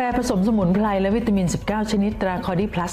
แฟผสมสมุนไพรและวิตามิน 19 ชนิดตราคอดีพลัส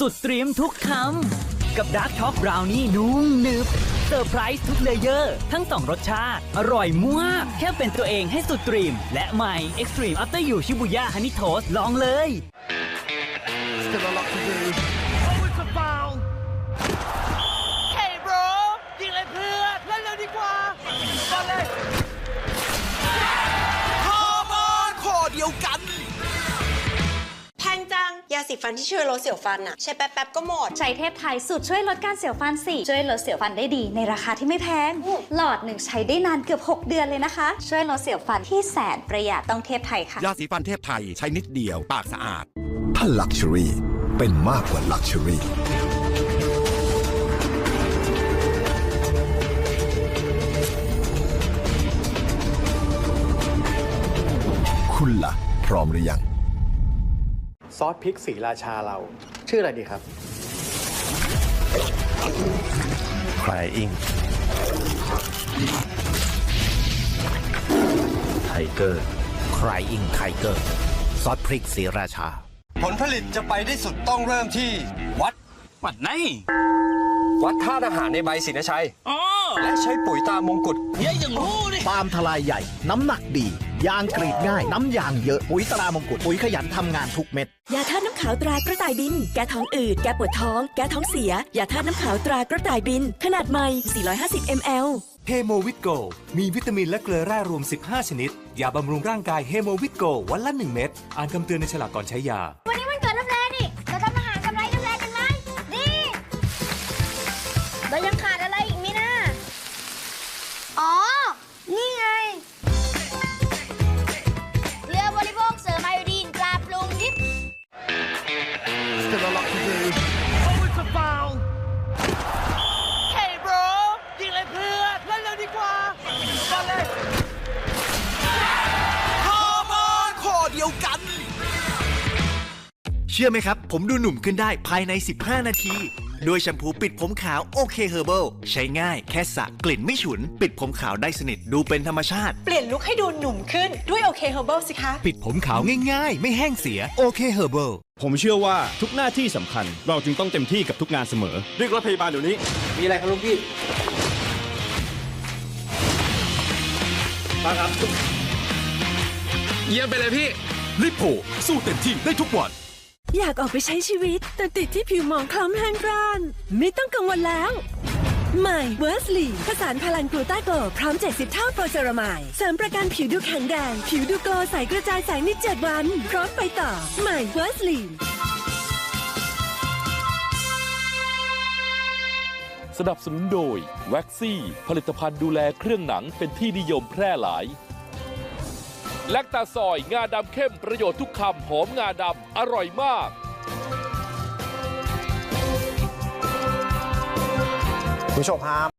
สเล่เอ็กซ์ตรีมสุดตรีมทุกคำ กับดาร์กช็อกบราวนี่นุ่มหนึบเซอร์ไพรส์ทุกเลเยอร์ ทั้งสองรสชาติ อร่อยมาก แค่เป็นตัวเองให้สุดตรีม และใหม่ Extreme After You ชิบุย่าฮันนี่โทสลองเลย Still a lot to do. ฟันที่ช่วยลดเสียวฟันอะใช้แป๊บๆก็หมด ใช้เทพไทยสูตรช่วยลดการเสียวฟันสี่ช่วยลดเสียวฟันได้ดีในราคาที่ไม่แพงหลอดหนึ่งใช้ได้นานเกือบ 6 เดือนเลยนะคะ ช่วยลดเสียวฟันที่แสนประหยัดต้องเทพไทยค่ะ ยาสีฟันเทพไทยใช้นิดเดียวปากสะอาด ถ้าลักชัวรี่เป็นมากกว่าลักชัวรี่ คุณล่ะ พร้อมหรือยัง ซอสพริกสีราชาเรา ชื่ออะไรดีครับ Crying ไทเกอร์ Crying Tiger ซอสพริกสีราชา ผลผลิตจะไปได้สุดต้องเริ่มที่วัด วัดไหน วัดท่าทหารในใบศรีนชัยอ๋อและใช้ปุ๋ยตามมงกุฎเยอะอย่างงู้ดิปาล์มทลายใหญ่น้ำหนักดี ยางกรีดง่าย น้ำยางเยอะ ปุ๋ยตรามงกุฎปุ๋ยขยันทำงานทุกเม็ด ยาธาตุน้ำขาวตรากระต่ายบิน แก้ท้องอืด แก้ปวดท้อง แก้ท้องเสีย ยาธาตุน้ำขาวตรากระต่ายบิน ขนาดใหม่ 450 ml เฮโมวิตโก มีวิตามินและเกลือแร่รวม 15 ชนิด ยาบำรุงร่างกายเฮโมวิตโกวันละ 1 เม็ด อ่านคำเตือนในฉลากก่อนใช้ยา เชื่อไหมครับ ผมดูหนุ่มขึ้นได้ภายใน 15 นาทีด้วยแชมพูปิดผมขาวโอเคเฮอร์เบิลใช้ง่ายแค่สระกลิ่นไม่ฉุน ปิดผมขาวได้สนิทดูเป็นธรรมชาติ เปลี่ยนลุคให้ดูหนุ่มขึ้นด้วยโอเคเฮอร์เบิลสิคะ ปิดผมขาวง่ายๆ ไม่แห้งเสียโอเคเฮอร์เบิลผมเชื่อว่าทุกหน้าที่สำคัญ เราจึงต้องเต็มที่กับทุกงานเสมอเรียกรถพยาบาลเดี๋ยวนี้ มีอะไรครับลุงพี่มาครับ เยี่ยมไปเลยพี่ ลิโพสู้เต็มที่ได้ทุกวัน อยากออกไปใช้ชีวิต แต่ติดที่ผิวหมองคล้ำแห้งกร้าน ไม่ต้องกังวลแล้วใหม่เวอร์สลีผสานพลังกลูต้าโกลพร้อม 70 เท่าโปรเซรามายเสริมประกันผิวดูแข็งแรงผิวดูโกลใสกระจายแสงใน7วัน พร้อมไปต่อใหม่เวอร์สลีสนับสนุนโดยแว็กซี่ ผลิตภัณฑ์ดูแลเครื่องหนังเป็นที่นิยมแพร่หลาย แลคตาซอยงาดำเข้มประโยชน์ทุกคำหอมงาดำอร่อยมากคุณผู้ชมครับ